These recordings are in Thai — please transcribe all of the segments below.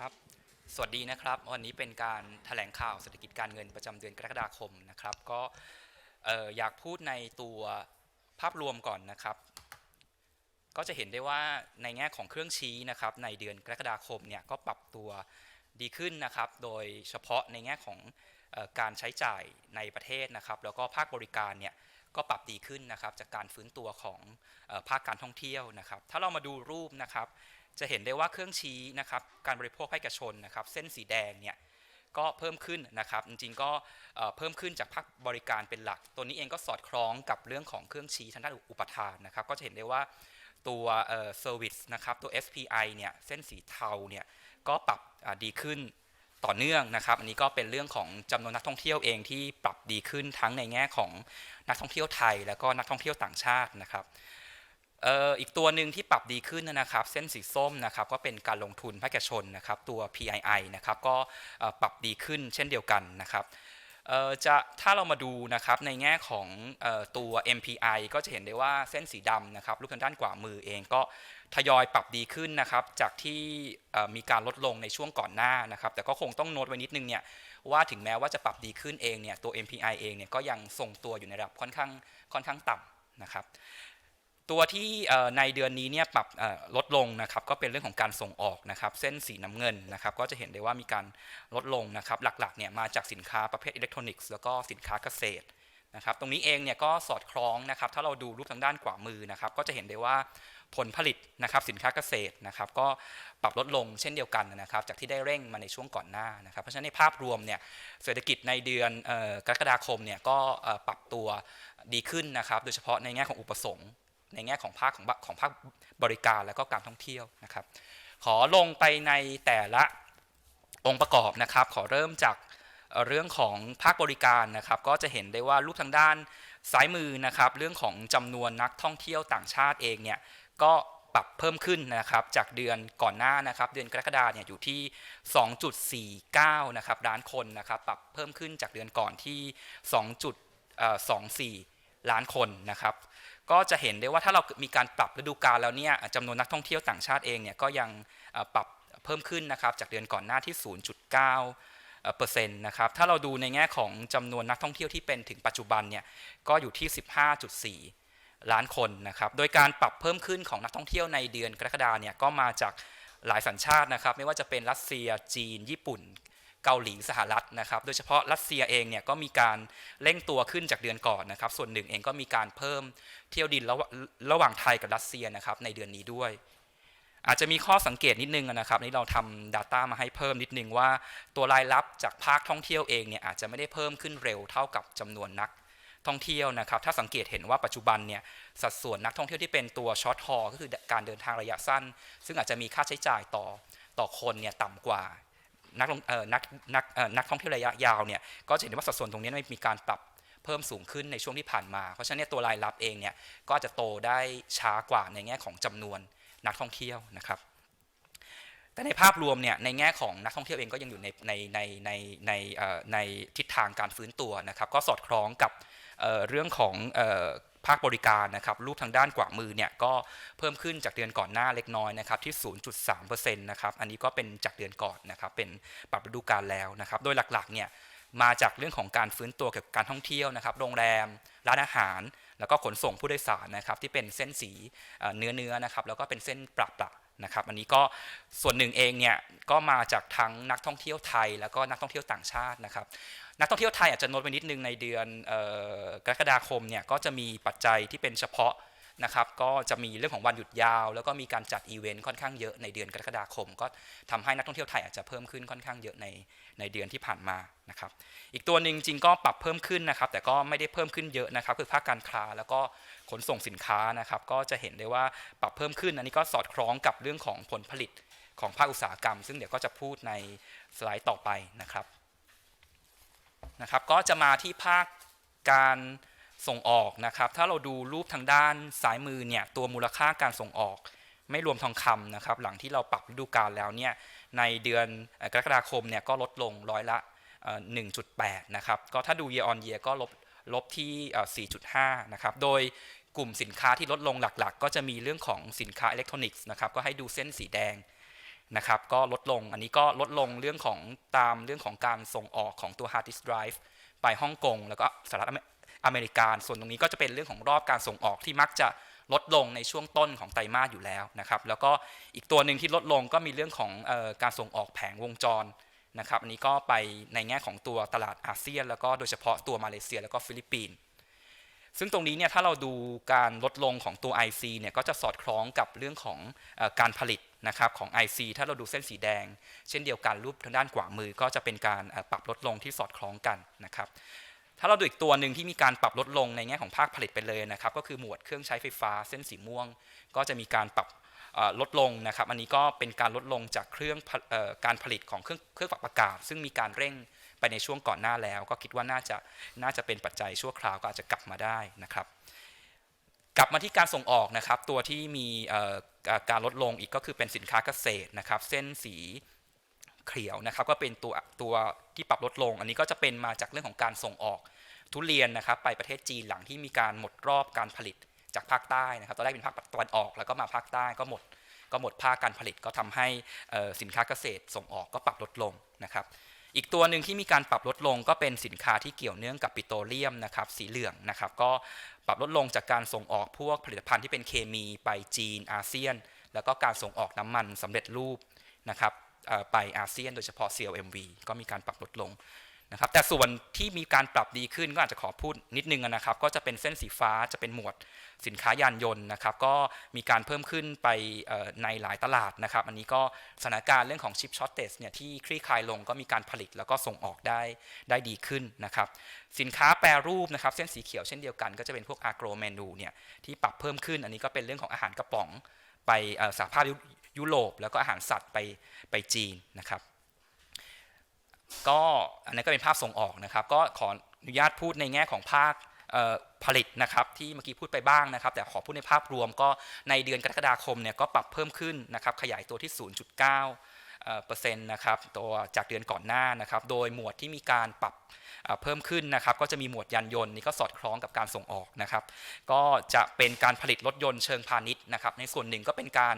ครับ สวัสดีนะครับ วันนี้เป็นการแถลงข่าวเศรษฐกิจการเงินประจำเดือนกรกฎาคมนะครับ ก็เอ่อยากพูดในตัวภาพรวมก่อนนะครับ ก็จะเห็นได้ว่าในแง่ของเครื่องชี้นะครับ ในเดือนกรกฎาคมเนี่ยก็ปรับตัวดีขึ้นนะครับ โดยเฉพาะในแง่ของออการใช้จ่ายในประเทศนะครับ แล้วก็ภาคบริการเนี่ยก็ปรับดีขึ้นนะครับ จากการฟื้นตัวของออภาคการท่องเที่ยวนะครับ ถ้าเรามาดูรูปนะครับ จะเห็นได้ว่าเครื่องชี้นะครับการบริโภคภาคเอกชนนะครับเส้นสีแดงเนี่ยก็เพิ่มขึ้นนะครับจริงๆก็เพิ่มขึ้นจากภาคบริการเป็นหลัก ตัวนี้เองก็สอดคล้องกับเรื่องของเครื่องชี้ทางด้านอุปทานนะครับ ก็จะเห็นได้ว่าตัวเอ่อ service นะครับตัว SPI เนี่ยเส้นสีเทาเนี่ยก็ปรับดีขึ้นต่อเนื่องนะครับ อันนี้ก็เป็นเรื่องของจำนวนนักท่องเที่ยวเองที่ปรับดีขึ้นทั้งในแง่ของนักท่องเที่ยวไทย แล้วก็นักท่องเที่ยวต่างชาตินะครับ อ่ออีกตัวหนึ่งที่ปรับดีขึ้นนะครับ เส้นสีส้มนะครับก็เป็นการลงทุนภาคเอกชนนะครับตัว PII นะครับก็ปรับดีขึ้นเช่นเดียวกันนะครับจะถ้าเรามาดูนะครับในแง่ของตัว MPI ก็จะเห็นได้ว่าเส้นสีดำนะครับรูปทางด้านขวามือเองก็ทยอยปรับดีขึ้นนะครับ จากที่มีการลดลงในช่วงก่อนหน้านะครับ แต่ก็คงต้องโน้ตไว้นิดนึงเนี่ยว่าถึงแม้ว่าจะปรับดีขึ้นเองเนี่ยตัว MPI เองเนี่ยก็ยังทรงตัวอยู่ในระดับค่อนข้างค่อนข้างต่ำนะครับ ตัวที่ในเดือนนี้เนี่ยปรับลดลงนะครับก็เป็นเรื่องของการส่งออกนะครับเส้นสีน้ำเงินนะครับก็จะเห็นได้ว่ามีการลดลงนะครับหลักๆเนี่ยมาจากสินค้าประเภทอิเล็กทรอนิกส์แล้วก็สินค้าเกษตรนะครับตรงนี้เองเนี่ยก็สอดคล้องนะครับถ้าเราดูรูปทางด้านขวามือนะครับก็จะเห็นได้ว่าผลผลิตนะครับสินค้าเกษตรนะครับก็ปรับลดลงเช่นเดียวกันนะครับจากที่ได้เร่งมาในช่วงก่อนหน้านะครับเพราะฉะนั้นในภาพรวมเนี่ยเศรษฐกิจในเดือนกรกฎาคมเนี่ยก็ปรับตัวดีขึ้นนะครับโดยเฉพาะในแง่ของอุปสงค์ ในแง่ของภาคของของภาคบริการและก็การท่องเที่ยวนะครับ ขอลงไปในแต่ละองค์ประกอบนะครับ ขอเริ่มจากเอ่อเรื่องของภาคบริการนะครับ ก็จะเห็นได้ว่ารูปทางด้านซ้ายมือนะครับ เรื่องของจำนวนนักท่องเที่ยวต่างชาติเองเนี่ยก็ปรับเพิ่มขึ้นนะครับจากเดือนก่อนหน้านะครับ เดือนกรกฎาเนี่ยอยู่ที่ 2.49 นะครับล้านคนนะครับ ปรับเพิ่มขึ้นจากเดือนก่อนที่ 2.24 ล้านคนนะครับ ก็จะเห็นได้ว่าถ้าเรามีการปรับฤดูกาลแล้วเนี่ยจำนวนนักท่องเที่ยวต่างชาติเองเนี่ยก็ยังปรับเพิ่มขึ้นนะครับจากเดือนก่อนหน้าที่ 0.9เอ่อเปอร์เซ็นต์นะครับถ้าเราดูในแง่ของจำนวนนักท่องเที่ยวที่เป็นถึงปัจจุบันเนี่ยก็อยู่ที่ 15.4 ล้านคนนะครับโดยการปรับเพิ่มขึ้นของนักท่องเที่ยวในเดือนกรกฎาเนี่ยก็มาจากหลายสัญชาตินะครับ ไม่ว่าจะเป็นรัสเซียจีน ญี่ปุ่น เกาหลีสหรัฐนะครับ โดยเฉพาะรัสเซียเองเนี่ยก็มีการเร่งตัวขึ้นจากเดือนก่อนนะครับ ส่วนหนึ่งเองก็มีการเพิ่มเที่ยวดินระหว่างระหว่างไทยกับรัสเซียนะครับในเดือนนี้ด้วย อาจจะมีข้อสังเกตนิดนึงนะครับนี่เราทำ Data มาให้เพิ่มนิดนึงว่า ตัวรายรับจากภาคท่องเที่ยวเองเนี่ยอาจจะไม่ได้เพิ่มขึ้นเร็วเท่ากับจำนวนนักท่องเที่ยวนะครับถ้าสังเกตเห็นว่าปัจจุบันเนี่ยสัดส่วนนักท่องเที่ยวที่เป็นตัวช็อตฮอลก็คือการเดินทางระยะสั้น ซึ่งอาจจะมีค่าใช้จ่ายต่อต่อคนเนี่ยต่ำกว่า นักลงเอ่อนักนักเอ่อนักท่องเที่ยวระยะยาวเนี่ยก็จะเห็นว่าสัดส่วนตรงนี้ไม่มีการปรับเพิ่มสูงขึ้นในช่วงที่ผ่านมา เพราะฉะนั้นตัวรายรับเองเนี่ยก็อาจจะโตได้ช้ากว่าในแง่ของจำนวนนักท่องเที่ยวนะครับ แต่ในภาพรวมเนี่ยในแง่ของนักท่องเที่ยวเองก็ยังอยู่ในในในในในเอ่อในทิศทางการฟื้นตัวนะครับ ก็สอดคล้องกับเอ่อเรื่องของเอ่อ ภาคบริการนะครับรูปทางด้านขวามือเนี่ยก็เพิ่มขึ้นจากเดือนก่อนหน้าเล็กน้อยนะครับที่ 0.3%นะครับอันนี้ก็เป็นจากเดือนก่อนนะครับเป็นปรับฤดูกาลแล้วนะครับโดยหลักๆเนี่ยมาจากเรื่องของการฟื้นตัวเกี่ยวกับการท่องเที่ยวนะครับโรงแรม ร้านอาหาร แล้วก็ขนส่งผู้โดยสารนะครับที่เป็นเส้นสีเนื้อเนื้อนะครับแล้วก็เป็นเส้นปรับประ นะครับอันนี้ก็ส่วนหนึ่งเองเนี่ยก็มาจากทั้งนักท่องเที่ยวไทย แล้วก็นักท่องเที่ยวต่างชาตินะครับ นักท่องเที่ยวไทยอาจจะโน้ตไปนิดนึงในเดือนออกรกฎาคมเนี่ยก็จะมีปัจจัยที่เป็นเฉพาะ นะครับก็จะมีเรื่องของวันหยุดยาว แล้วก็มีการจัดอีเวนต์ค่อนข้างเยอะในเดือนกรกฎาคม ก็ทำให้นักท่องเที่ยวไทยอาจจะเพิ่มขึ้นค่อนข้างเยอะในในเดือนที่ผ่านมานะครับอีกตัวหนึ่งจริงก็ปรับเพิ่มขึ้นนะครับ แต่ก็ไม่ได้เพิ่มขึ้นเยอะนะครับ คือภาคการค้าแล้วก็ขนส่งสินค้านะครับก็จะเห็นได้ว่าปรับเพิ่มขึ้น อันนี้ก็สอดคล้องกับเรื่องของผลผลิตของภาคอุตสาหกรรม ซึ่งเดี๋ยวก็จะพูดในสไลด์ต่อไปนะครับนะครับ ก็จะมาที่ภาคการ ส่งออกนะครับ ถ้าเราดูรูปทางด้านซ้ายมือเนี่ยตัวมูลค่าการส่งออก ไม่รวมทองคำนะครับ หลังที่เราปรับฤดูกาลแล้วเนี่ยในเดือนกรกฎาคมเนี่ยก็ลดลงร้อยละเอ่อ1.8 นะครับ ก็ถ้าดู year on year ก็ลบลบที่ 4.5 นะครับ โดยกลุ่มสินค้าที่ลดลงหลักๆ ก็จะมีเรื่องของสินค้าอิเล็กทรอนิกส์นะครับ ก็ให้ดูเส้นสีแดงนะครับก็ลดลงอันนี้ก็ลดลงเรื่องของตามเรื่องของการส่งออกของตัว hard disk drive ไปฮ่องกงแล้วก็สหรัฐ อเมริกาส่วนตรงนี้ก็จะเป็นเรื่องของรอบการส่งออกที่มักจะลดลงในช่วงต้นของไตรมาสอยู่แล้วนะครับแล้วก็อีกตัวหนึ่งที่ลดลงก็มีเรื่องของออการส่งออกแผงวงจรนะครับอันนี้ก็ไปในแง่ของตัวตลาดอาเซียน แล้วก็โดยเฉพาะตัวมาเลเซียแล้วก็ฟิลิปปินส์ซึ่งตรงนี้เนี่ยถ้าเราดูการลดลงของตัว IC เนี่ยก็จะสอดคล้องกับเรื่องของอการผลิตนะครับของ IC ถ้าเราดูเส้นสีแดง เช่นเดียวกันรูปทางด้านขวามือก็จะเป็นการปรับลดลงที่สอดคล้องกันนะครับ ถ้าเราดูอีกตัวหนึ่งที่มีการปรับลดลงในแง่ของภาคผลิตไปเลยนะครับก็คือหมวดเครื่องใช้ไฟฟ้าเส้นสีม่วง ก็จะมีการปรับลดลงนะครับ อันนี้ก็เป็นการลดลงจากเครื่องออการผลิตของเครื่องเครื่องปรับอากาศ ซึ่งมีการเร่งไปในช่วงก่อนหน้าแล้ว ก็คิดว่าน่าจะน่าจะเป็นปัจจัยชั่วคราวก็อาจจะกลับมาได้นะครับ กลับมาที่การส่งออกนะครับ ตัวที่มีการลดลงอีกก็คือเป็นสินค้าเกษตรนะครับ เส้นสี เขียวนะครับก็เป็นตัวตัวที่ปรับลดลง อันนี้ก็จะเป็นมาจากเรื่องของการส่งออกทุเรียนนะครับไปประเทศจีนหลังที่มีการหมดรอบการผลิตจากภาคใต้นะครับตอนแรกเป็นภาคตะวันออกแล้วก็มาภาคใต้ก็หมด ก็หมดภาคการผลิตก็ทำให้สินค้าเกษตรส่งออกก็ปรับลดลงนะครับอีกตัวหนึ่งที่มีการปรับลดลงก็เป็นสินค้าที่เกี่ยวเนื่องกับปิโตรเลียมนะครับสีเหลืองนะครับก็ปรับลดลงจากการส่งออกพวกผลิตภัณฑ์ที่เป็นเคมีไปจีนอาเซียน แล้วก็การส่งออกน้ำมันสำเร็จรูปนะครับ ไปอาเซียนโดยเฉพาะ CLMV ก็มีการปรับลดลงนะครับแต่ส่วนที่มีการปรับดีขึ้นก็อาจจะขอพูดนิดนึงนะครับ ก็จะเป็นเส้นสีฟ้าจะเป็นหมวดสินค้ายานยนต์นะครับ ก็มีการเพิ่มขึ้นไปในหลายตลาดนะครับ อันนี้ก็สถานการณ์เรื่องของชิปช็อตเตสเนี่ยที่คลี่คลายลงก็มีการผลิตแล้วก็ส่งออกได้ได้ดีขึ้นนะครับ สินค้าแปรรูปนะครับ เส้นสีเขียวเช่นเดียวกันก็จะเป็นพวกอาโกรเมนูเนี่ยที่ปรับเพิ่มขึ้น อันนี้ก็เป็นเรื่องของอาหารกระป๋องไปสหภาพ ยุโรปแล้วก็อาหารสัตว์ไปไปจีนนะครับก็อันนี้นก็เป็นภาพส่งออกนะครับ ก็ขออนุญาตพูดในแง่ของภาคผลิตนะครับที่เมื่อกี้พูดไปบ้างนะครับ แต่ขอพูดในภาพรวมก็ในเดือนกรกฎาคมเนี่ยก็ปรับเพิ่มขึ้นนะครับขยายตัวที่ 0.9 เปอร์เซ็นต์นะครับตัวจากเดือนก่อนหน้านะครับ โดยหมวดที่มีการปรับเพิ่มขึ้นนะครับ ก็จะมีหมวดยานยนต์นี่ก็สอดคล้องกับการส่งออกนะครับ ก็จะเป็นการผลิตรถยนต์เชิงพาณิชย์นะครับ ในส่วนหนึ่งก็เป็นการ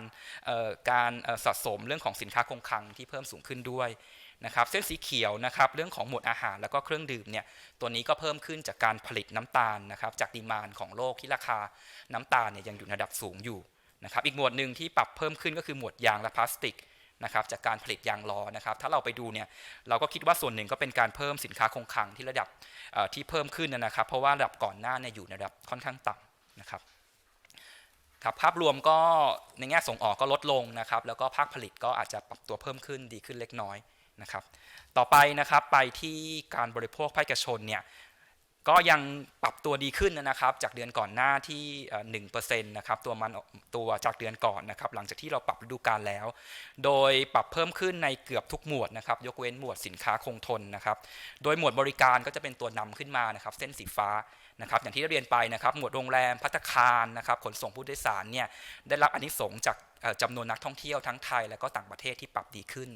การสะสมเรื่องของสินค้าคงคลังที่เพิ่มสูงขึ้นด้วยนะครับเส้นสีเขียวนะครับเรื่องของหมวดอาหารแล้วก็เครื่องดื่มเนี่ยตัวนี้ก็เพิ่มขึ้นจากการผลิตน้ำตาลนะครับจากดีมานของโลกที่ราคาน้ำตาลเนี่ยยังอยู่ในระดับสูงอยู่นะครับอีกหมวดหนึ่งที่ปรับเพิ่มขึ้นก็คือหมวดยางและพลาสติก นะครับจากการผลิตยางล้อนะครับ ถ้าเราไปดูเนี่ยเราก็คิดว่าส่วนหนึ่งก็เป็นการเพิ่มสินค้าคงคลังที่ระดับที่เพิ่มขึ้นนะครับ เพราะว่าระดับก่อนหน้าเนี่ยอยู่ในระดับค่อนข้างต่ำนะครับครับภาพรวมก็ในแง่ส่งออกก็ลดลงนะครับ แล้วก็ภาคผลิตก็อาจจะปรับตัวเพิ่มขึ้นดีขึ้นเล็กน้อยนะครับ ต่อไปนะครับไปที่การบริโภคภาคเอกชนเนี่ย ก็ยังปรับตัวดีขึ้นนะครับ จากเดือนก่อนหน้าที่หนึ่งเปอร์เซ็นต์นะครับตัวมันตัวจากเดือนก่อนนะครับ หลังจากที่เราปรับฤดูกาลแล้ว โดยปรับเพิ่มขึ้นในเกือบทุกหมวดนะครับ ยกเว้นหมวดสินค้าคงทนนะครับ โดยหมวดบริการก็จะเป็นตัวนำขึ้นมานะครับ เส้นสีฟ้านะครับ อย่างที่ได้เรียนไปนะครับ หมวดโรงแรมพัตคารนะครับ ขนส่งผู้โดยสารเนี่ยได้รับอานิสงส์จากจำนวนนักท่องเที่ยวทั้งไทยและก็ต่างประเทศที่ปรับดีขึ้น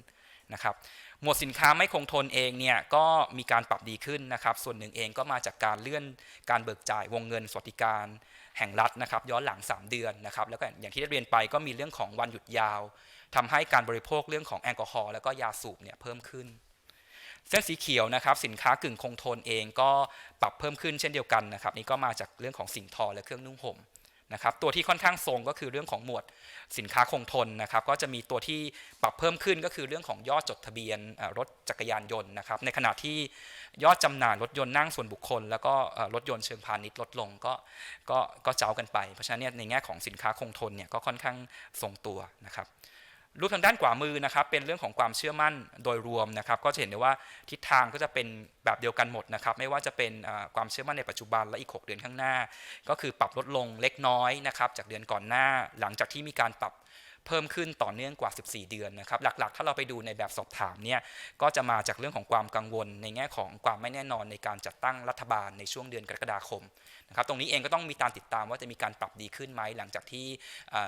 นะครับหมวดสินค้าไม่คงทนเองเนี่ยก็มีการปรับดีขึ้นนะครับ ส่วนหนึ่งเองก็มาจากการเลื่อนการเบิกจ่ายวงเงินสวัสดิการแห่งรัฐนะครับ ย้อนหลัง 3 เดือนนะครับ แล้วก็อย่างที่ได้เรียนไปก็มีเรื่องของวันหยุดยาวทำให้การบริโภคเรื่องของแอลกอฮอล์แล้วก็ยาสูบเนี่ยเพิ่มขึ้น เส้นสีเขียวนะครับสินค้ากึ่งคงทนเองก็ปรับเพิ่มขึ้นเช่นเดียวกันนะครับ นี่ก็มาจากเรื่องของสิ่งทอและเครื่องนุ่งห่ม นะครับตัวที่ค่อนข้างทรงก็คือเรื่องของหมวดสินค้าคงทนนะครับก็จะมีตัวที่ปรับเพิ่มขึ้นก็คือเรื่องของยอดจดทะเบียนรถจักรยานยนต์นะครับในขณะที่ยอดจำหน่ายรถยนต์นั่งส่วนบุคคล แล้วก็รถยนต์เชิงพาณิชย์ลดลงก็ก็ก็เจ้ากันไป เพราะฉะนั้นในแง่ของสินค้าคงทนเนี่ยก็ค่อนข้างทรงตัวนะครับ รูปทางด้านขวามือนะครับเป็นเรื่องของความเชื่อมั่นโดยรวมนะครับก็จะเห็นได้ว่าทิศทางก็จะเป็นแบบเดียวกันหมดนะครับไม่ว่าจะเป็นความเชื่อมั่นในปัจจุบันและอีก 6 เดือนข้างหน้า ก็คือปรับลดลงเล็กน้อยนะครับจากเดือนก่อนหน้า หลังจากที่มีการปรับ เพิ่มขึ้นต่อเนื่องกว่า 14 เดือนนะครับ หลักๆ ถ้าเราไปดูในแบบสอบถามเนี่ยก็จะมาจากเรื่องของความกังวล ในแง่ของความไม่แน่นอนในการจัดตั้งรัฐบาลในช่วงเดือนกรกฎาคมนะครับตรงนี้เองก็ต้องมีการติดตามว่าจะมีการปรับดีขึ้นไหมหลังจากที่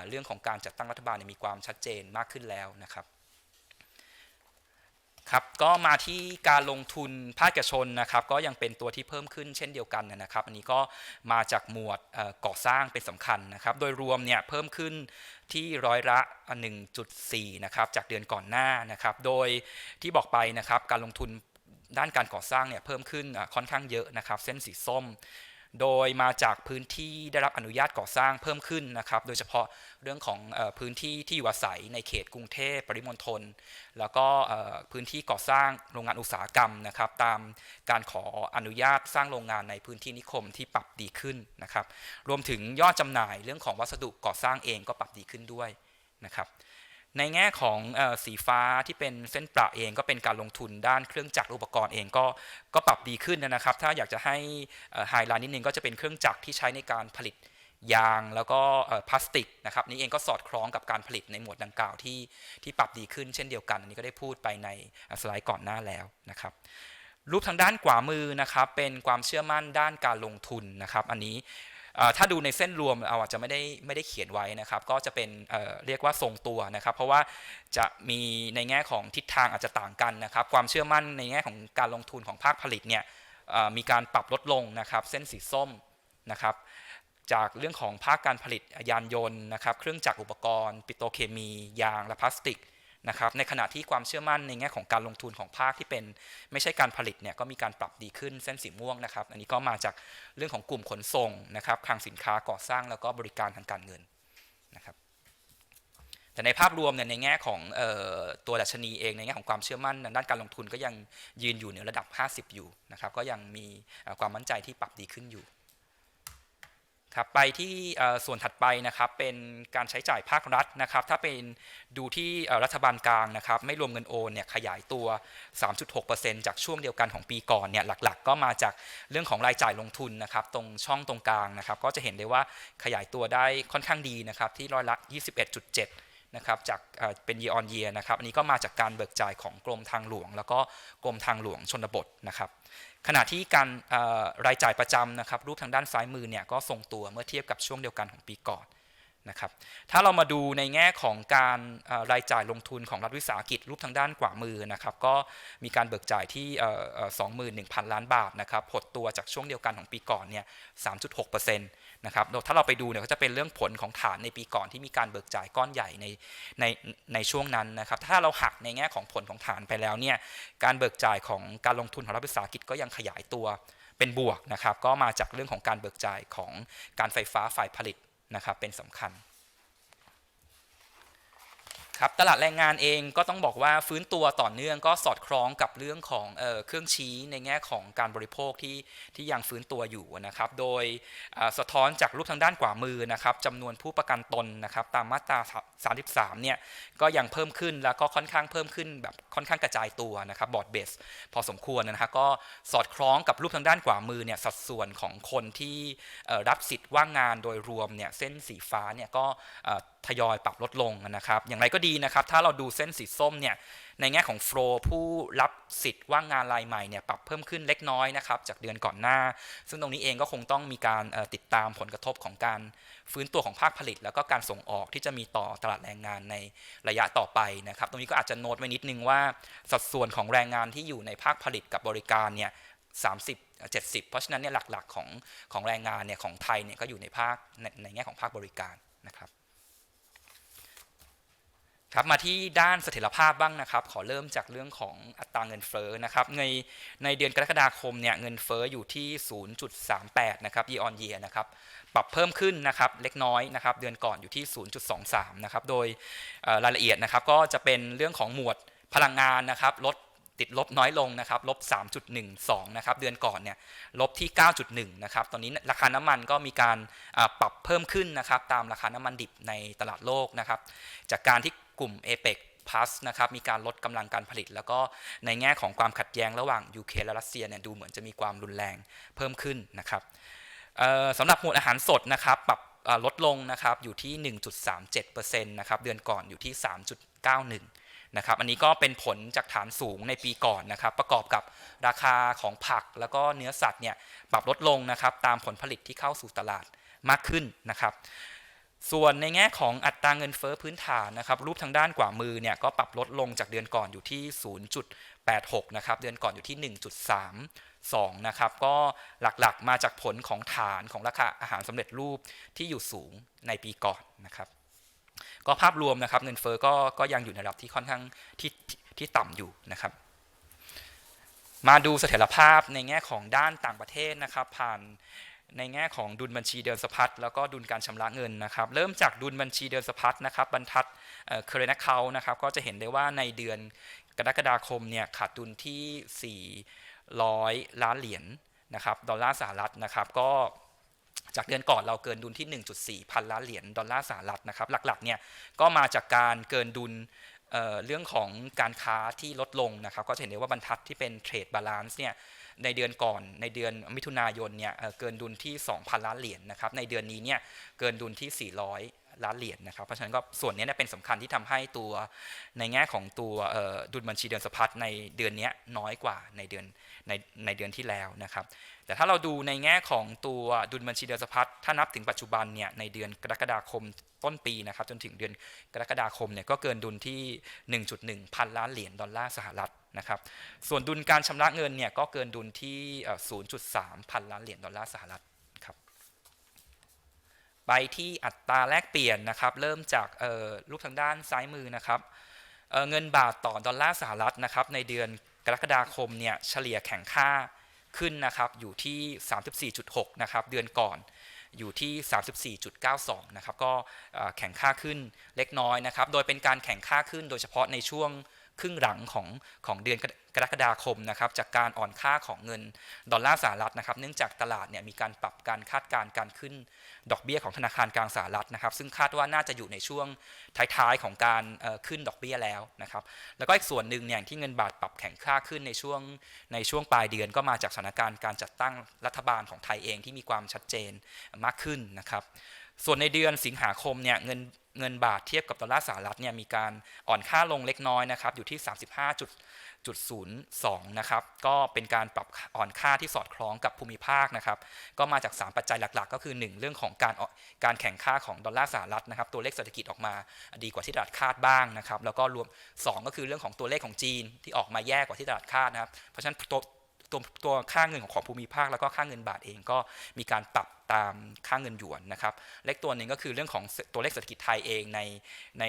เรื่องของการจัดตั้งรัฐบาลมีความชัดเจนมากขึ้นแล้วนะครับ ครับก็มาที่การลงทุนภาคเอกชนนะครับ ก็ยังเป็นตัวที่เพิ่มขึ้นเช่นเดียวกันนะครับ อันนี้ก็มาจากหมวดก่อสร้างเป็นสำคัญนะครับ โดยรวมเนี่ยเพิ่มขึ้นที่ร้อยละ 1.4 นะครับจากเดือนก่อนหน้านะครับ โดยที่บอกไปนะครับการลงทุนด้านการก่อสร้างเนี่ยเพิ่มขึ้นค่อนข้างเยอะนะครับ เส้นสีส้ม โดยมาจากพื้นที่ได้รับอนุญาตก่อสร้างเพิ่มขึ้นนะครับ โดยเฉพาะเรื่องของอพื้นที่ที่อยู่อาศัยในเขตกรุงเทพปริมณฑลแล้วก็พื้นที่ก่อสร้างโรงงานอุตสาหกรรมนะครับ ตามการขออนุญาตสร้างโรงงานในพื้นที่นิคมที่ปรับดีขึ้นนะครับ รวมถึงยอดจำหน่ายเรื่องของวัสดุก่อสร้างเองก็ปรับดีขึ้นด้วยนะครับ ในแง่ของอสีฟ้าที่เป็นเส้นประเองก็เป็นการลงทุนด้านเครื่องจักรอุปกรณ์เองก็ก็ปรับดีขึ้นนะครับ ถ้าอยากจะให้ไฮไลท์นิดนึงก็จะเป็นเครื่องจักรที่ใช้ในการผลิตยางแล้วก็พลาสติกนะครับนี่เองก็สอดคล้องกับการผลิตในหมวดดังกล่าวที่ที่ปรับดีขึ้นเช่นเดียวกัน อันนี้ก็ได้พูดไปในสไลด์ก่อนหน้าแล้วนะครับรูปทางด้านขวามือนะครับเป็นความเชื่อมั่นด้านการลงทุนนะครับ อันนี้ ถ้าดูในเส้นรวมเราอาจจะไม่ได้ไม่ได้เขียนไว้นะครับ ก็จะเป็นเเรียกว่าทรงตัวนะครับ เพราะว่าจะมีในแง่ของทิศทางอาจจะต่างกันนะครับ ความเชื่อมั่นในแง่ของการลงทุนของภาคผลิตเนี่ยมีการปรับลดลงนะครับ เส้นสีส้มนะครับ จากเรื่องของภาคการผลิตยานยนต์นะครับ เครื่องจักรอุปกรณ์ ปิโตรเคมี ยางและพลาสติก นะครับในขณะที่ความเชื่อมั่นในแง่ของการลงทุนของภาคที่เป็น ไม่ใช่การผลิตเนี่ยก็มีการปรับดีขึ้นเส้นสีม่วงนะครับ อันนี้ก็มาจากเรื่องของกลุ่มขนส่งนะครับคลังสินค้าก่อสร้างแล้วก็บริการทางการเงินนะครับแต่ในภาพรวมเนี่ยในแง่ของออตัวดัชนีเองในแง่ของความเชื่อมั่นด้านการลงทุนก็ยังยืนอยู่ในระดับ 50 อยู่นะครับก็ยังมีความมั่นใจที่ปรับดีขึ้นอยู่ ครับไปที่ส่วนถัดไปนะครับเป็นการใช้จ่ายภาครัฐนะครับ ถ้าเป็นดูที่รัฐบาลกลางนะครับ ไม่รวมเงินโอนเนี่ยขยายตัว 3.6%จากช่วงเดียวกันของปีก่อนเนี่ยหลักๆ ก็มาจากเรื่องของรายจ่ายลงทุนนะครับ ตรงช่องตรงกลางนะครับ ก็จะเห็นได้ว่าขยายตัวได้ค่อนข้างดีนะครับที่ร้อยละ 21.7 นะครับจากเป็น year on year นะครับอันนี้ก็มาจากการเบิกจ่ายของกรมทางหลวง แล้วก็กรมทางหลวงชนบทนะครับขณะที่การรายจ่ายประจำนะครับรูปทางด้านซ้ายมือเนี่ยก็ทรงตัวเมื่อเทียบกับช่วงเดียวกันของปีก่อนนะครับถ้าเรามาดูในแง่ของการรายจ่ายลงทุนของรัฐวิสาหกิจรูปทางด้านขวามือนะครับก็มีการเบิกจ่ายที่เอ่อเอ่อ21,000 ล้านบาทนะครับหดตัวจากช่วงเดียวกันของปีก่อนเนี่ย 3.6% นะครับถ้าเราไปดูเนี่ยก็จะเป็นเรื่องผลของฐานในปีก่อนที่มีการเบิกจ่ายก้อนใหญ่ในในในช่วงนั้นนะครับถ้าเราหักในแง่ของผลของฐานไปแล้วเนี่ยการเบิกจ่ายของการลงทุนของรัฐวิสาหกิจก็ยังขยายตัวเป็นบวกนะครับก็มาจากเรื่องของการเบิกจ่ายของการไฟฟ้าฝ่ายผลิตนะครับเป็นสำคัญ ครับตลาดแรงงานเองก็ต้องบอกว่าฟื้นตัวต่อเนื่องก็สอดคล้องกับเรื่องของเออเครื่องชี้ในแง่ของการบริโภคที่ที่ยังฟื้นตัวอยู่นะครับ โดยสะท้อนจากรูปทางด้านขวามือนะครับจำนวนผู้ประกันตนนะครับตามมาตรา 33 เนี่ยก็ยังเพิ่มขึ้นแล้วก็ค่อนข้างเพิ่มขึ้นแบบค่อนข้างกระจายตัวนะครับบอร์ดเบสพอสมควรนะฮะก็สอดคล้องกับรูปทางด้านขวามือเนี่ยสัดส่วนของคนที่รับสิทธิ์ว่างงานโดยรวมเนี่ยเส้นสีฟ้าเนี่ยก็ทยอยปรับลดลงนะครับ อย่างไรก็ดีนะครับ ถ้าเราดูเส้นสีส้มเนี่ย ในแง่ของโฟลผู้รับสิทธิ์ว่างงานรายใหม่เนี่ยปรับเพิ่มขึ้นเล็กน้อยนะครับจากเดือนก่อนหน้า ซึ่งตรงนี้เองก็คงต้องมีการติดตามผลกระทบของการฟื้นตัวของภาคผลิต แล้วก็การส่งออกที่จะมีต่อตลาดแรงงานในระยะต่อไปนะครับ ตรงนี้ก็อาจจะโน้ตไว้นิดนึงว่า สัดส่วนของแรงงานที่อยู่ในภาคผลิตกับบริการเนี่ย30 70 เพราะฉะนั้นเนี่ยหลักๆของของแรงงานเนี่ยของไทยเนี่ยก็อยู่ในภาคในในแง่ของภาคบริการนะครับ ครับมาที่ด้านเสถียรภาพบ้างนะครับ ขอเริ่มจากเรื่องของอัตราเงินเฟ้อนะครับในในเดือนกรกฎาคมเนี่ยเงินเฟ้ออยู่ที่ 0.38 นะครับ year on year นะครับปรับเพิ่มขึ้นนะครับเล็กน้อยนะครับเดือนก่อนอยู่ที่ 0.23 นะครับโดยรายละเอียดนะครับก็จะเป็นเรื่องของหมวดพลังงานนะครับลดติดลบน้อยลงนะครับลบ 3.12 นะครับเดือนก่อนเนี่ยลบที่ 9.1 นะครับตอนนี้ราคาน้ำมันก็มีการปรับเพิ่มขึ้นนะครับตามราคาน้ำมันดิบในตลาดโลกนะครับจากการที่ กลุ่ม APEC Plus นะครับมีการลดกำลังการผลิต แล้วก็ในแง่ของความขัดแย้งระหว่างยูเครนและรัสเซียเนี่ยดูเหมือนจะมีความรุนแรงเพิ่มขึ้นนะครับสำหรับหมวดอาหารสดนะครับปรับลดลงนะครับอยู่ที่ 1.37%นะครับเดือนก่อนอยู่ที่ 3.91นะครับอันนี้ก็เป็นผลจากฐานสูงในปีก่อนนะครับ ประกอบกับราคาของผักแล้วก็เนื้อสัตว์เนี่ยปรับลดลงนะครับตามผลผลิตที่เข้าสู่ตลาดมากขึ้นนะครับ ส่วนในแง่ของอัตราเงินเฟ้อพื้นฐานนะครับรูปทางด้านขวามือเนี่ยก็ปรับลดลงจากเดือนก่อนอยู่ที่ 0.86 นะครับเดือนก่อนอยู่ที่ 1.32 นะครับก็หลักๆมาจากผลของฐานของราคาอาหารสำเร็จรูปที่อยู่สูงในปีก่อนนะครับก็ภาพรวมนะครับเงินเฟ้อก็ก็ยังอยู่ในระดับที่ค่อนข้างทที่ที่ต่ำอยู่นะครับ มาดูเสถียรภาพในแง่ของด้านต่างประเทศนะครับ ผ่าน ในแง่ของดุลบัญชีเดินสะพัดแล้วก็ดุลการชำระเงินนะครับ เริ่มจากดุลบัญชีเดินสะพัดนะครับ บรรทัดเอ่อ current account นะครับ ก็จะเห็นได้ว่าในเดือนกรกฎาคมเนี่ยขาดดุลที่ 400 ล้านเหรียญนะครับ ดอลลาร์สหรัฐนะครับ ก็จากเดือนก่อนเราเกินดุลที่ 1.4 พันล้านเหรียญดอลลาร์สหรัฐนะครับ หลักๆ เนี่ยก็มาจากการเกินดุลเเรื่องของการค้าที่ลดลงนะครับ ก็จะเห็นได้ว่าบรรทัดที่เป็นเทรดบาลานซ์เนี่ย ในเดือนก่อนในเดือนมิถุนายนเนี่ยเเกินดุลที่ 2,000 ล้านเหรียญนะครับในเดือนนี้เนี่ยเกินดุลที่ 400 ล้านเหรียญนะครับ เพราะฉะนั้นก็ส่วนนี้เนี่ยเป็นสำคัญที่ทำให้ตัวในแง่ของตัวดุลบัญชีเดือนสะพัดในเดือนนี้น้อยกว่าในเดือนในในเดือนที่แล้วนะครับ แต่ถ้าเราดูในแง่ของตัวดุลบัญชีเดือนสะพัดถ้านับถึงปัจจุบันเนี่ยในเดือนกรกฎาคมต้นปีนะครับจนถึงเดือนกรกฎาคมเนี่ยก็เกินดุลที่ 1.1 พันล้านเหรียญดอลลาร์สหรัฐนะครับส่วนดุลการชำระเงินเนี่ยก็เกินดุลที่ 0.3 พันล้านเหรียญดอลลาร์สหรัฐ ไปที่อัตราแลกเปลี่ยนนะครับ เริ่มจากรูปทางด้านซ้ายมือนะครับเเงินบาทต่อดอลลาร์สหรัฐนะครับ ในเดือนกรกฎาคมเนี่ยเฉลี่ยแข่งค่าขึ้นนะครับอยู่ที่ 34.6 นะครับ เดือนก่อนอยู่ที่ 34.92 นะครับ ก็แข่งค่าขึ้นเล็กน้อยนะครับ โดยเป็นการแข่งค่าขึ้นโดยเฉพาะในช่วง ครึ่งหลังของของเดือนกรกฎาคมนะครับจากการอ่อนค่าของเงินดอลลาร์สหรัฐนะครับ เนื่องจากตลาดเนี่ยมีการปรับการคาดการณ์การขึ้นดอกเบี้ยของธนาคารกลางสหรัฐนะครับ ซึ่งคาดว่าน่าจะอยู่ในช่วงท้ายๆของการขึ้นดอกเบี้ยแล้วนะครับ แล้วก็อีกส่วนหนึ่งเนี่ยที่เงินบาทปรับแข็งค่าขึ้นในช่วงในช่วงปลายเดือนก็มาจากสถานการณ์การจัดตั้งรัฐบาลของไทยเองที่มีความชัดเจนมากขึ้นนะครับส่วนในเดือนสิงหาคมเนี่ยเงิน เงินบาทเทียบกับดอลลาร์สหรัฐเนี่ยมีการอ่อนค่าลงเล็กน้อยนะครับอยู่ที่ 35.02 นะครับก็เป็นการปรับอ่อนค่าที่สอดคล้องกับภูมิภาคนะครับก็มาจาก 3 ปัจจัยหลักๆ ก็คือ 1 เรื่องของการการแข่งค่าของดอลลาร์สหรัฐนะครับตัวเลขเศรษฐกิจออกมาดีกว่าที่ตลาดคาดบ้างนะครับแล้วก็รวม 2 ก็คือเรื่องของตัวเลขของจีนที่ออกมาแย่กว่าที่ตลาดคาดนะครับเพราะฉะนั้นตัวตัวตัวค่าเงินของของภูมิภาคแล้วก็ค่าเงินบาทเองก็มีการปรับ ตามค่าเงินหยวนนะครับเลขตัวหนึ่งก็คือเรื่องของตัวเลขเศรษฐกิจไทยเองในใน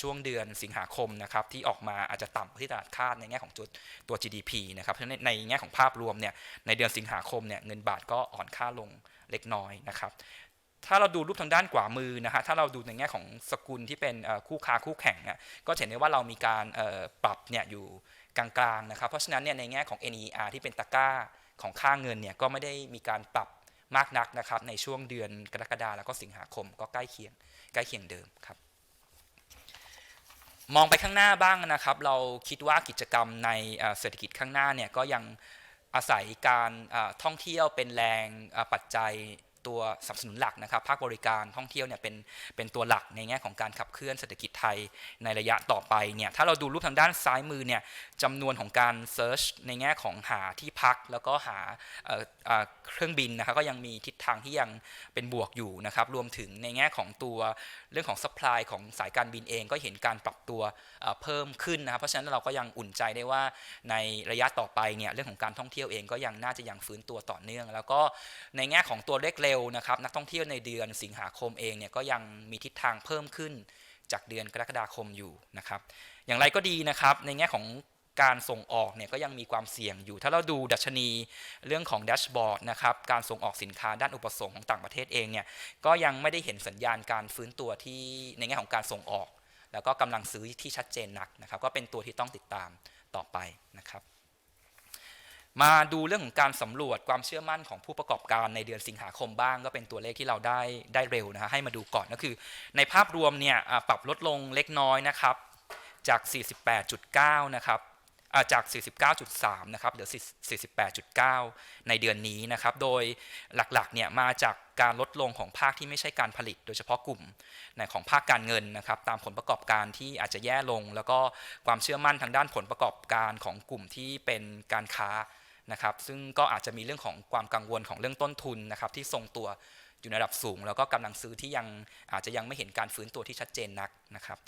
ช่วงเดือนสิงหาคมนะครับที่ออกมาอาจจะต่ำกว่าที่ตลาดคาดในแง่ของตัวตัว GDP นะครับเพราะฉะนั้นในในแง่ของภาพรวมเนี่ยในเดือนสิงหาคมเนี่ยเงินบาทก็อ่อนค่าลงเล็กน้อยนะครับถ้าเราดูรูปทางด้านขวามือนะฮะถ้าเราดูในแง่ของสกุลที่เป็นคู่ค้าคู่แข่งเนี่ยก็เห็นได้ว่าเรามีการปรับเนี่ยอยู่กลางๆนะครับเพราะฉะนั้นเนี่ยในแง่ของ NER ที่เป็นตะกร้าของค่าเงินเนี่ยก็ไม่ได้มีการปรับ มากนักนะครับในช่วงเดือนกรกฎาแล้วก็สิงหาคมก็ใกล้เคียงใกล้เคียงเดิมครับ มองไปข้างหน้าบ้างนะครับ เราคิดว่ากิจกรรมในเศรษฐกิจข้างหน้าเนี่ยก็ยังอาศัยการท่องเที่ยวเป็นแรงปัจจัย ตัวสนับสนุนหลักนะครับภาคบริการท่องเที่ยวเนี่ยเป็นเป็นตัวหลักในแง่ของการขับเคลื่อนเศรษฐกิจไทยในระยะต่อไปเนี่ยถ้าเราดูรูปทางด้านซ้ายมือเนี่ยจำนวนของการเซิร์ชในแง่ของหาที่พักแล้วก็หาเเเครื่องบินนะครับก็ยังมีทิศทางที่ยังเป็นบวกอยู่นะครับรวมถึงในแง่ของตัวเรื่องของสป라이ของสายการบินเองก็เห็นการปรับตัวเเพิ่มขึ้นนะครับเพราะฉะนั้นเราก็ยังอุ่นใจได้ว่าในระยะต่อไปเนี่ยเรื่องของการท่องเที่ยวเองก็ยังน่าจะยังฟื้นตัวต่อเนื่อง แล้วก็ในแง่ของตัวเลขเร็วนะครับนักท่องเที่ยวในเดือนสิงหาคมเองเนี่ยก็ยังมีทิศทางเพิ่มขึ้นจากเดือนกรกฎาคมอยู่นะครับอย่างไรก็ดีนะครับในแง่ของการส่งออกเนี่ยก็ยังมีความเสี่ยงอยู่ ถ้าเราดูดัชนีเรื่องของแดชบอร์ดนะครับการส่งออกสินค้าด้านอุปสงค์ของต่างประเทศเองเนี่ยก็ยังไม่ได้เห็นสัญญาณการฟื้นตัวที่ในแง่ของการส่งออก แล้วก็กำลังซื้อที่ชัดเจนนักนะครับก็เป็นตัวที่ต้องติดตามต่อไปนะครับ มาดูเรื่องของการสำรวจความเชื่อมั่นของผู้ประกอบการในเดือนสิงหาคมบ้าง ก็เป็นตัวเลขที่เราได้ได้เร็วนะฮะให้มาดูก่อนก็คือ ในภาพรวมเนี่ยปรับลดลงเล็กน้อยนะครับ จาก 48.9 นะครับอ่าจาก 49.3 นะครับเหลือ 48.9 ในเดือนนี้นะครับ โดยหลักๆ เนี่ยมาจากการลดลงของภาคที่ไม่ใช่การผลิต โดยเฉพาะกลุ่มในของภาคการเงินนะครับ ตามผลประกอบการที่อาจจะแย่ลง แล้วก็ความเชื่อมั่นทางด้านผลประกอบการของกลุ่มที่เป็นการค้า นะครับ ซึ่งก็อาจจะมีเรื่องของความกังวลของเรื่องต้นทุนนะครับที่ทรงตัวอยู่ในระดับสูง แล้วก็กำลังซื้อที่ยังอาจจะยังไม่เห็นการฟื้นตัวที่ชัดเจนนักนะครับ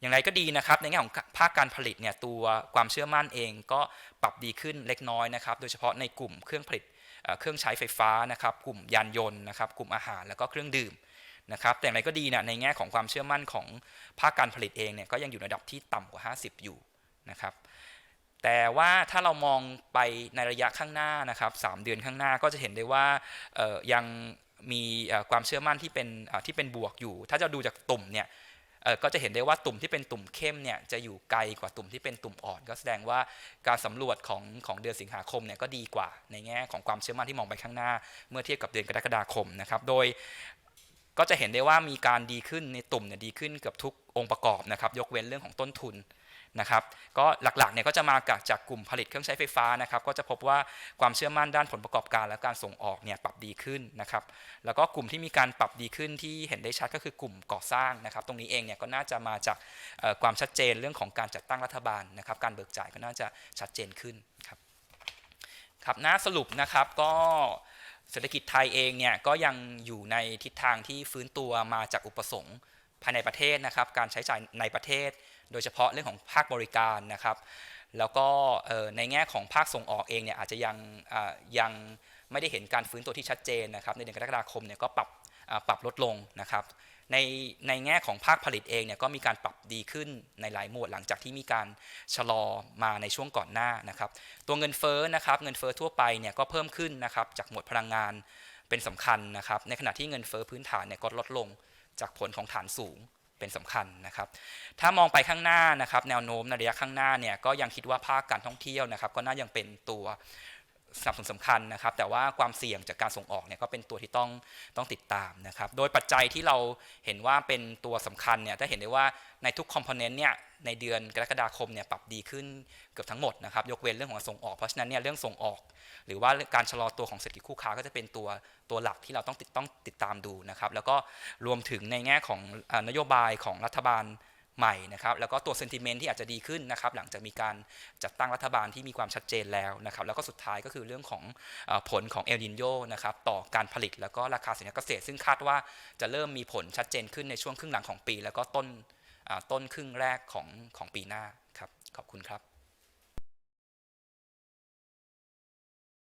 อย่างไรก็ดีนะครับ ในแง่ของภาคการผลิตเนี่ยตัวความเชื่อมั่นเองก็ปรับดีขึ้นเล็กน้อยนะครับ โดยเฉพาะในกลุ่มเครื่องผลิตเครื่องใช้ไฟฟ้านะครับ กลุ่มยานยนต์นะครับ กลุ่มอาหารแล้วก็เครื่องดื่มนะครับ แต่อย่างไรก็ดีเนี่ยในแง่ของความเชื่อมั่นของภาคการผลิตเองเนี่ยก็ยังอยู่ในระดับที่ต่ำกว่า 50 อยู่นะครับ แต่ว่าถ้าเรามองไปในระยะข้างหน้านะครับสามเดือนข้างหน้าก็จะเห็นได้ว่ายังมีความเชื่อมั่นที่เป็นที่เป็นบวกอยู่ ถ้าจะดูจากตุ่มเนี่ยก็จะเห็นได้ว่าตุ่มที่เป็นตุ่มเข้มเนี่ยจะอยู่ไกลกว่าตุ่มที่เป็นตุ่มอ่อน ก็แสดงว่าการสำรวจของของเดือนสิงหาคมเนี่ยก็ดีกว่าในแง่ของความเชื่อมั่นที่มองไปข้างหน้า เมื่อเทียบกับเดือนกรกฎาคมนะครับโดยก็จะเห็นได้ว่ามีการดีขึ้นในตุ่มเนี่ยดีขึ้นเกือบทุกองค์ประกอบนะครับยกเว้นเรื่องของต้นทุน นะครับก็หลักๆเนี่ยก็จะมาจากจากกลุ่มผลิตเครื่องใช้ไฟฟ้านะครับก็จะพบว่าความเชื่อมั่นด้านผลประกอบการและการส่งออกเนี่ยปรับดีขึ้นนะครับแล้วก็กลุ่มที่มีการปรับดีขึ้นที่เห็นได้ชัดก็คือกลุ่มก่อสร้างนะครับตรงนี้เองเนี่ยก็น่าจะมาจากความชัดเจนเรื่องของการจัดตั้งรัฐบาลนะครับการเบิกจ่ายก็น่าจะชัดเจนขึ้นครับครับหน้าสรุปนะครับก็เศรษฐกิจไทยเองเนี่ยก็ยังอยู่ในทิศทางที่ฟื้นตัวมาจากอุปสงค์ ภายในประเทศนะครับ การใช้จ่ายในประเทศ โดยเฉพาะเรื่องของภาคบริการนะครับ แล้วก็ในแง่ของภาคส่งออกเองเนี่ยอาจจะยังยังไม่ได้เห็นการฟื้นตัวที่ชัดเจนนะครับ ในเดือนกรกฎาคมเนี่ยก็ปรับปรับลดลงนะครับ ในในแง่ของภาคผลิตเองเนี่ยก็มีการปรับดีขึ้นในหลายหมวดหลังจากที่มีการชะลอมาในช่วงก่อนหน้านะครับ ตัวเงินเฟ้อนะครับเงินเฟ้อทั่วไปเนี่ยก็เพิ่มขึ้นนะครับจากหมวดพลังงานเป็นสำคัญนะครับ ในขณะที่เงินเฟ้อพื้นฐานเนี่ยก็ลดลง จากผลของฐานสูงเป็นสำคัญนะครับ ถ้ามองไปข้างหน้านะครับ แนวโน้มในระยะข้างหน้าเนี่ยก็ยังคิดว่าภาคการท่องเที่ยวนะครับ ก็น่ายังเป็นตัว สนับสนุนสำคัญนะครับ แต่ว่าความเสี่ยงจากการส่งออกเนี่ยก็เป็นตัวที่ต้องต้องติดตามนะครับ โดยปัจจัยที่เราเห็นว่าเป็นตัวสำคัญเนี่ยถ้าเห็นได้ว่าในทุกคอมโพเนนต์เนี่ยในเดือนกรกฎาคมเนี่ยปรับดีขึ้นเกือบทั้งหมดนะครับ ยกเว้นเรื่องของส่งออกเพราะฉะนั้นเนี่ยเรื่องส่งออก หรือว่าการชะลอตัวของเศรษฐกิจคู่ค้าก็จะเป็นตัวตัวหลักที่เราต้องติดต้องติดตามดูนะครับ แล้วก็รวมถึงในแง่ของอนโยบายของรัฐบาล ใหม่นะครับแล้วก็ตัวเซนติเมนต์ที่อาจจะดีขึ้นนะครับหลังจากมีการจัดตั้งรัฐบาลที่มีความชัดเจนแล้วนะครับแล้วก็สุดท้ายก็คือเรื่องของอผลของเอลนินโยนะครับต่อการผลิตแล้วก็ราคาสินค้าเกษตร ซึ่งคาดว่าจะเริ่มมีผลชัดเจนขึ้นในช่วงครึ่งหลังของปี แล้วก็ต้นต้นครึ่งแรกของของปีหน้าครับขอบคุณครับ